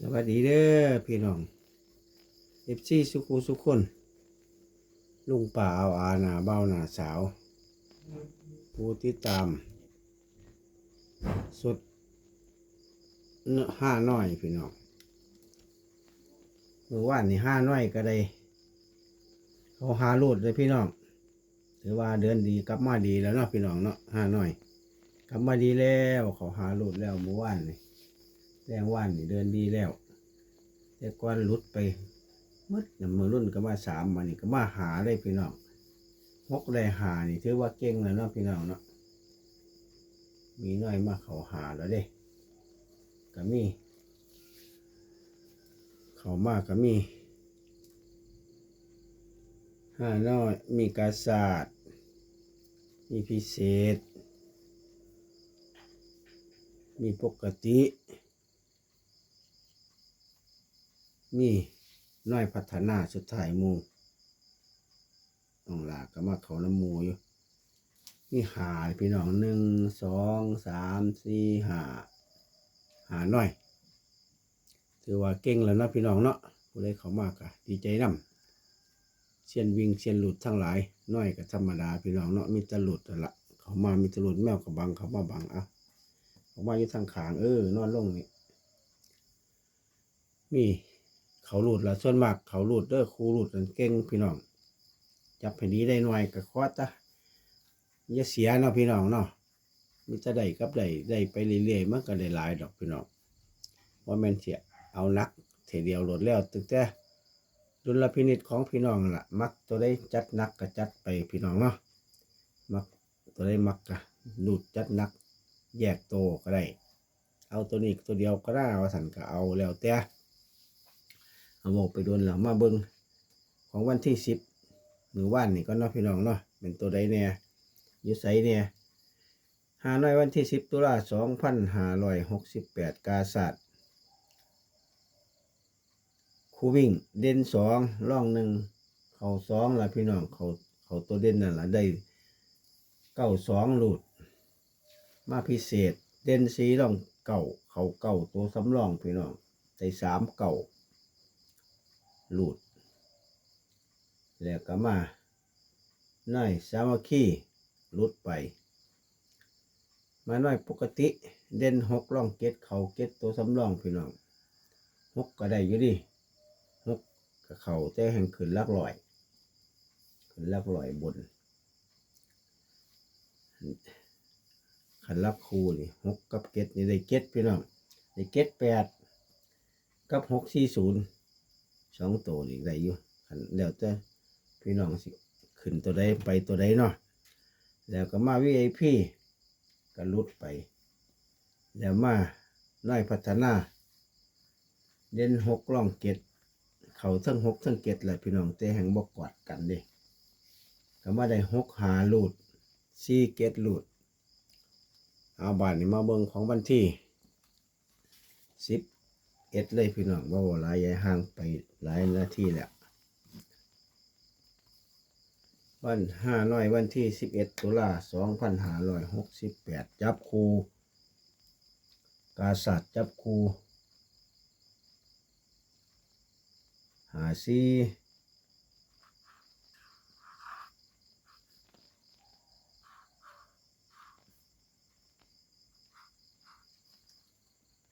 สวัสดีเด้อพี่น้องเอฟซีสุขุสุขคน ลุงป่าเอาอาหนาเบ้าหนาสาว ผู้ที่ตาม สุดเนื้อห้าน้อยพี่น้องเมื่อว่านนี่ห้าน้อยก็ได้ เขาหาลูดเลยพี่น้องถือว่าเดินดีกลับมาดีแล้วเนาะพี่น้องเนาะห้าน้อย กลับมาดีแล้วเขาหาลูดแล้วเมื่อวานนี่ แรงว่านนี่เดินดีแล้ว แต่ก่อนหลุดไปมืดน้ำมือรุ่นก็มาสามมานี่ก็มาหาได้พี่น้องหกได้หานี่ถือว่าเก่งแล้วเนาะพี่น้องเนาะมีน้อยมาเขาหาแล้วเด้ก็มี เขามากก็มีห้าน้อยมีกาศาสตร์มีพิเศษ มีปกติ มีน้อยพัฒนาสุดท้ายมูน้องหลาก็มาเขาน้ำมูอยู่มีหาพี่น้องหนึ่งสองสามสี่หาหาน้อยถือว่าเก่งแล้วนะพี่น้องเนาะผู้ใดเขามากอะดีใจนํเชียนวิ่งเชียนหลุดทั้งหลายน้อยก็ธรรมดาพี่น้องเนาะมีแตหลุดละเขามามีแตหลุดแมวกับบังเขามาบังเอาเขามาอยู่ทางขางเออนอนลงนี่มี เขาหลุดละส่วนมากเขาหลุดเด้อครูหลุดนั่นเก่งพี่น้อง จับให้ดีได้หน่อยก็คอตะอย่าเสียเนาะพี่น้องเนาะมีจะได้กับได้ได้ไปเรื่อยๆมันก็ได้หลายดอกพี่น้องว่าแม่นเสียเอานักเทเดียวหลดแล้วตึกแต่ดุลพินิจของพี่น้องนั่นล่ะ มักตัวได้จัดนักก็จัดไปพี่น้องเนาะมักตัวได้มักก็หลุดจัดนัก แยกโตก็ได้ เอาตัวนี้ตัวเดียวก็ได้ว่าสันก็เอาแล้วแต่ เอาบอกไปโดนแล้วมาเบิงของวันที่สิบมือว่านนี่ก็เนาะพี่น้องเนาะเป็นตัวใดเนี่ยยุไสเนี่ยหาน้อยวันที่สิบตุลาสองพันห้าร้อยหกสิบแปดกาศาสตร์คูวิ่งเด่นสองร่องหนึ่งเขาสองละพี่น้องเขาเขาตัวเด่นนั่นละได้เก้าสองหลุด มาพิเศษ เด่นสีร่องเก่าเขาเก่าตัวสำรองพี่น้องได้สามเก่า หลุดแล้วก็มาน้อยสามัคคีหลุดไป มาน้อยปกติเด่นหกล่องเก็ดเขาเก็ดตัวสำรองพี่น้องหกก็ได้อยู่ดิหกกับเขาแต่แห่งขึ้นลักลอยขึ้นลักลอยบนขันลักคูนี่หกกับเก็ดนี่ได้เก็ดพี่น้องได้เก็ดแปดกับหกสี่ศูนย์ สองตัวนี่ได้อยู่คันแล้วแต่พี่น้องสิขึ้นตัวใดไปตัวใดเนาะแล้วก็มา VIP ก็ลุดไป แล้วมาน้อยพัฒนา เด่นหกล่องเกตเขาทั้งหกทั้งเกตแหละพี่น้องแต่แห่งบกกอดกันดิก็มาได้หกหาลูดสี่เกตลูดเอาบาทนี่มาเบิ่งของวันที่สิบ เอ็ดเลยพี่น้องว่าหลายยายห่างไปหลายนาทีแล้ววันห้าน้อยวันที่สิบเอ็ดตุลาสองพันห้าร้อยหกสิบแปดจับครูกาสัตว์จับครูหาซี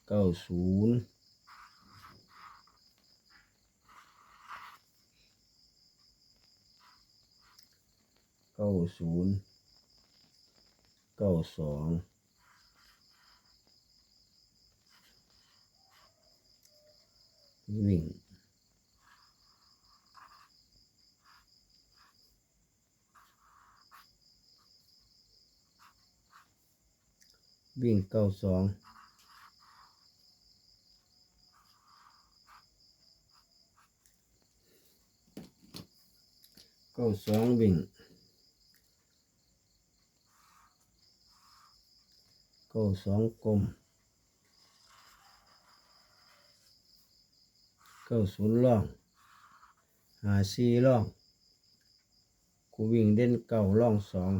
เก้าศูนย์ เก้าศูนย์เก้าสองวิ่งวิ่งเก้าสองเก้าสองวิ่ง ก้าสองกลมเก้าศูนย์ล่องหาสี่ล่องกูวิ่งเด่นเก่าล่องสอง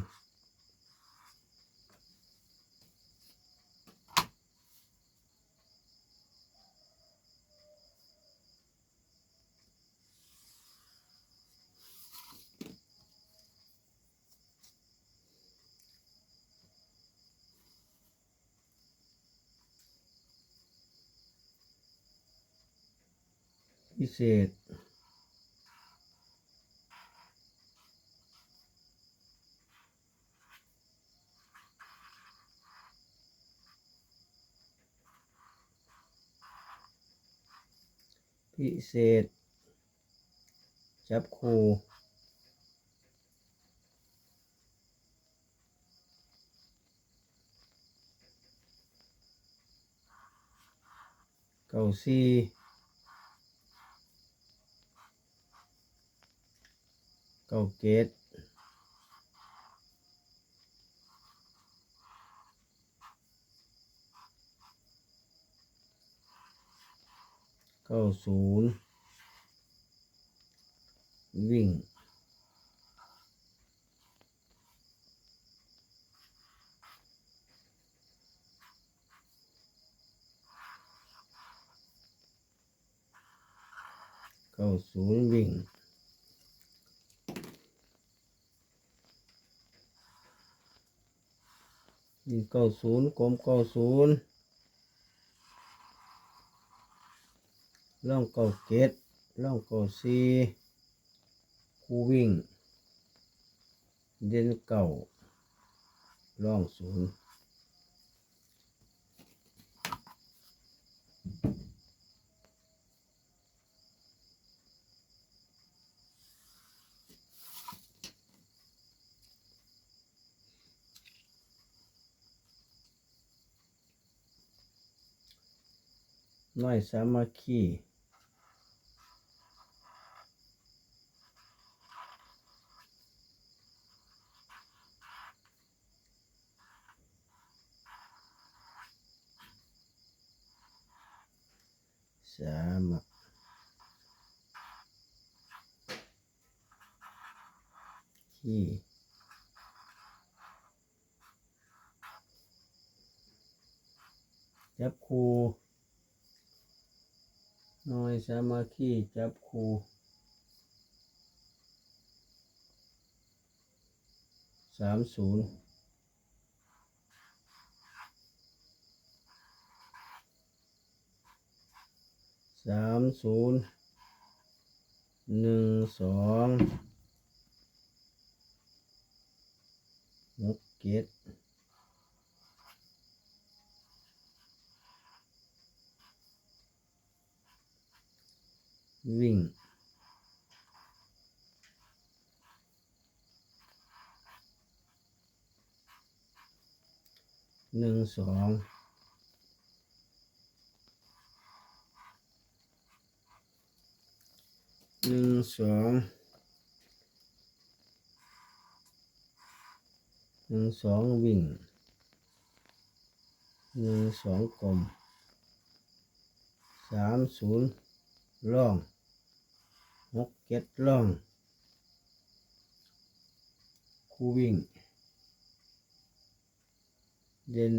พิเศษ พิเศษ จับคู่เก้าสี่ เก้าเกตเก้าศูนย์วิ่งเก้าศูนย์ วิ่งเก้าศูนย์กลมเก้าศูนย์ล่องเก้าเกตล่องเก้าสี่คู่วิ่ง เด่นเก้าล่องศูนย์ น้อยสามัคคีสามคีจับคู น้อยสามัคคีจับคู่สามศูนย์สามศูนย์หนึ่งสองหกเจ็ด วิ่ง หนึ่งสองหนึ่งสองหนึ่งสองวิ่งหนึ่งสองกลมสามศูนย์ล่อง หกเจ็ดล่องคู่วิ่ง เด่น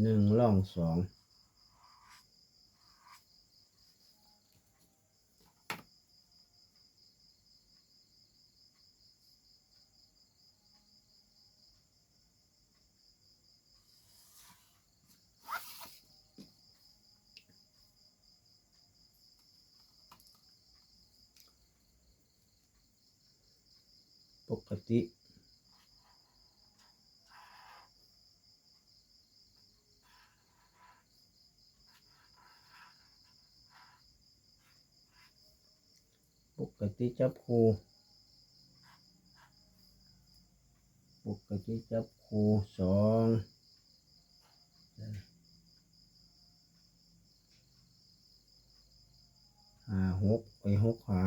หนึ่งล่องสอง กติ ปกติจับคู่ปกติจับคู่สองห้าหกไปหกห้า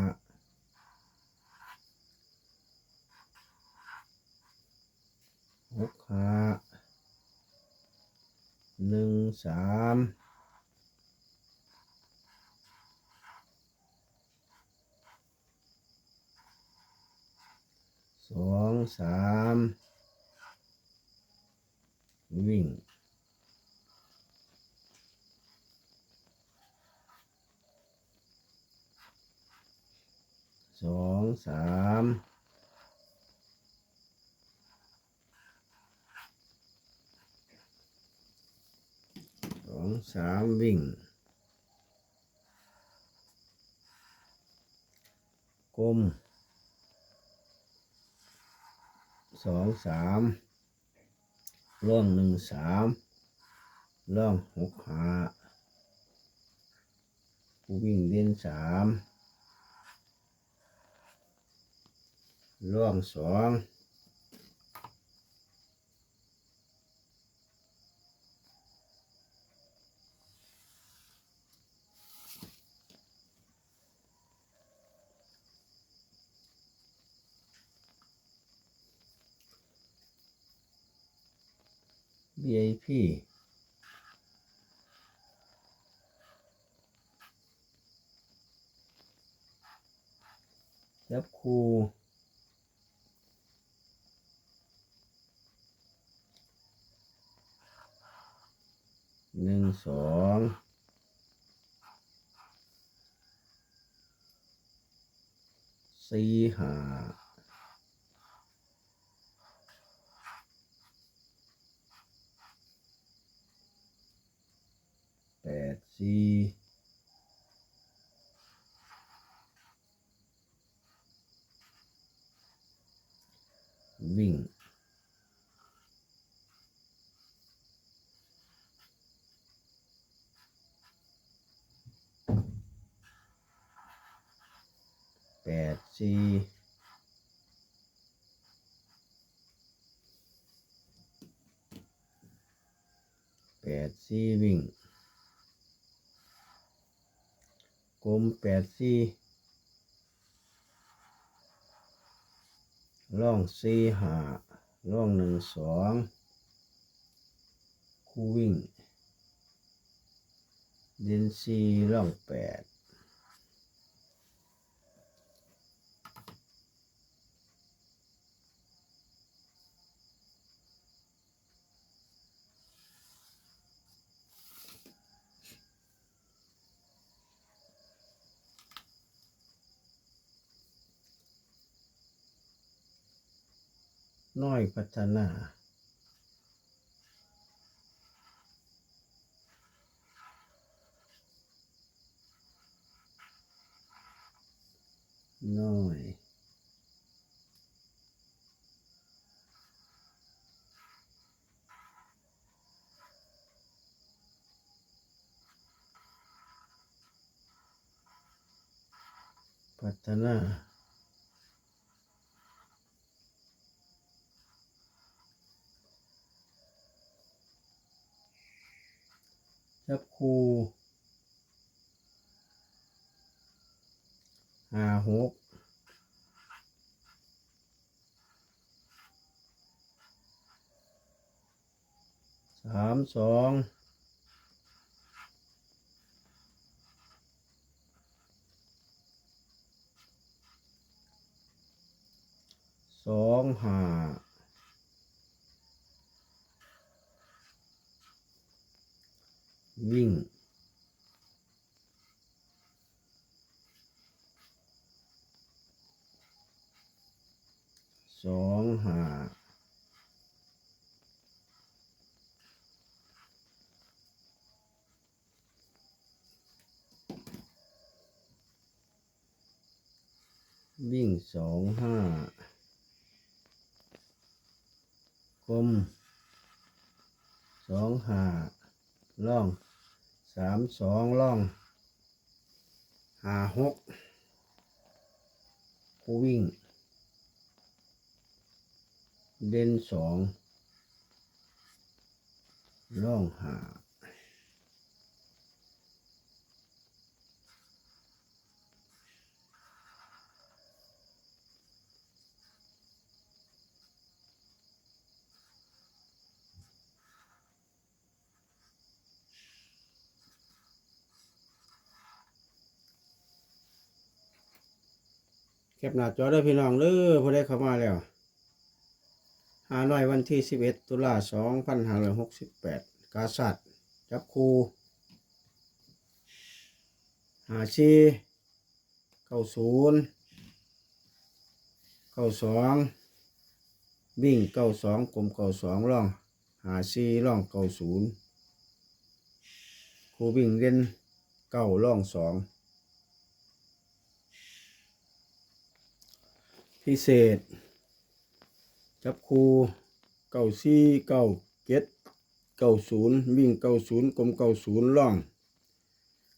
หกห้าหนึ่งสามสองสามวิ่งสองสาม สามวิ่ง กลมสองสามร่องหนึ่งสามร่องหกหาผู้วิ่งเด่นสามร่องสอง VIP จับคูหนึ่งสองสี่ห้า แปด สี่วิ่งแปดสี่แปดสี่วิ่ง กล มแปดสี่ร่องสี่หาร่องหนึ่งสองคู่วิ่งเดินสี่ร่องแปด น้อยพัฒนา น้อย พัฒนา จับคูห้าหกสามสองสองห้า วิ่ง สองห้าวิ่งสองห้ากลมสองห้าล่อง สามสองล่องหาหกผู้วิ่ง เด่นสองล่องหา แคปหน้าจอได้อพี่น้องเด้อผู้ใดเข้ามาแล้วหาหน่อยวันที่ 11 ตุลา2568 กาสัตจับคูหาชีเก้าศูนย์เก้าสองวิ่งเก้าสองกลมเก้าสองร่องหาชีร่องเก้าศูนย์ครูวิ่งเล่นเก้าร่องสอง พิเศษ จับคูเก้าสี่เก้าเจ็ดเก้าศูนย์วิ่งเก้าศูนย์กลมเก้าศูนย์ล่อง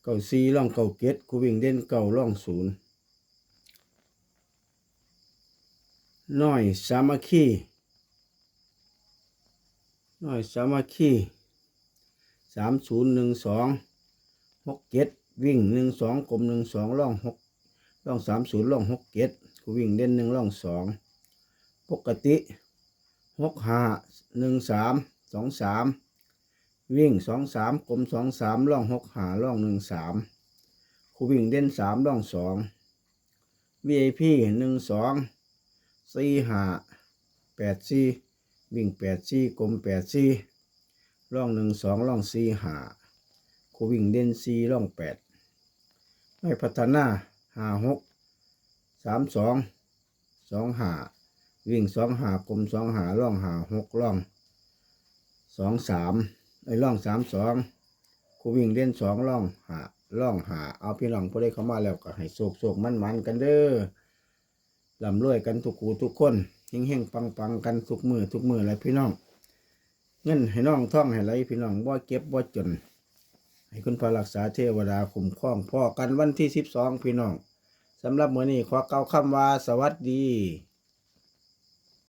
เก้าสี่ล่องเก้าเจ็ดคูวิ่งเด่นเก้าล่องศูนย์น้อยสามัคคีน้อยสามัคคีสามศูนย์หนึ่งสองหกเจ็ดวิ่งหนึ่งสองกลมหนึ่งสองล่องหกล่องสามศูนย์ล่องหกเจ็ด วิ่งเด่นหนึ่งล่องสองปกติหกห้าหนึ่งสามสองสามวิ่งสองสามกลมสองสามล่องหกหาล่องหนึ่งสามคูวิ่งเด่นสามล่องสอง VIP หนึ่งสองสี่ห้าแปดสี่วิ่งแปดสี่กลมแปดสี่ล่องหนึ่งสองล่องสี่หาคูวิ่งเด่นสี่ล่องแปดไม่พัฒนาหาหก สามสองสองหาวิ่งสองหากลมสองหาล่องหาหกล่องสองสามไอ้ล่องสามสองคูวิ่งเล่นสองล่องหาล่องหาเอาพี่น้องผู้ได้เข้ามาแล้วก็ให้โศกโศกมันมันกันเด้อลำรวยกันทุกคูทุกคนเฮงเฮงปังปังกันทุกมือทุกมือเลยพี่น้อง เงินให้น้องท่องให้ไหลพี่น้องบ่เก็บบ่จน ให้คุณพระรักษาเทวดาคุ้มครองพ่อกันวันที่สิบสองพี่น้อง สำหรับมื้อนี้ขอเกล่าคำว่าสวัสดี